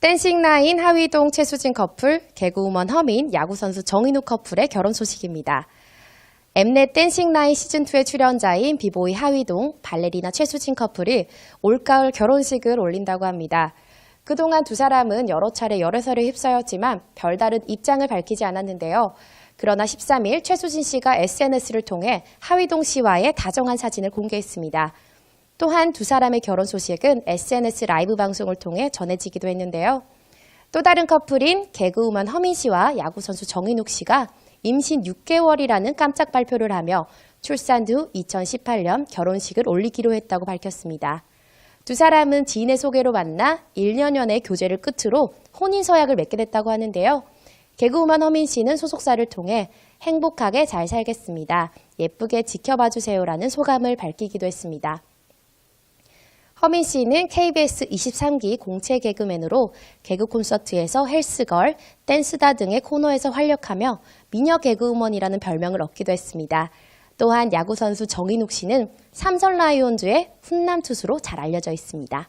댄싱 라인 하위동 최수진 커플, 개그우먼 허민, 야구선수 정인우 커플의 결혼 소식입니다. 엠넷 댄싱 라인 시즌2의 출연자인 비보이 하위동, 발레리나 최수진 커플이 올가을 결혼식을 올린다고 합니다. 그동안 두 사람은 여러 차례 열애설에 휩싸였지만 별다른 입장을 밝히지 않았는데요. 그러나 13일 최수진 씨가 SNS를 통해 하위동 씨와의 다정한 사진을 공개했습니다. 또한 두 사람의 결혼 소식은 SNS 라이브 방송을 통해 전해지기도 했는데요. 또 다른 커플인 개그우먼 허민 씨와 야구선수 정인욱 씨가 임신 6개월이라는 깜짝 발표를 하며 출산 후 2018년 결혼식을 올리기로 했다고 밝혔습니다. 두 사람은 지인의 소개로 만나 1년여의 교제를 끝으로 혼인 서약을 맺게 됐다고 하는데요. 개그우먼 허민 씨는 소속사를 통해 행복하게 잘 살겠습니다. 예쁘게 지켜봐 주세요라는 소감을 밝히기도 했습니다. 허민 씨는 KBS 23기 공채 개그맨으로 개그 콘서트에서 헬스걸, 댄스다 등의 코너에서 활약하며 미녀 개그우먼이라는 별명을 얻기도 했습니다. 또한 야구선수 정인욱 씨는 삼성 라이온즈의 훈남 투수로 잘 알려져 있습니다.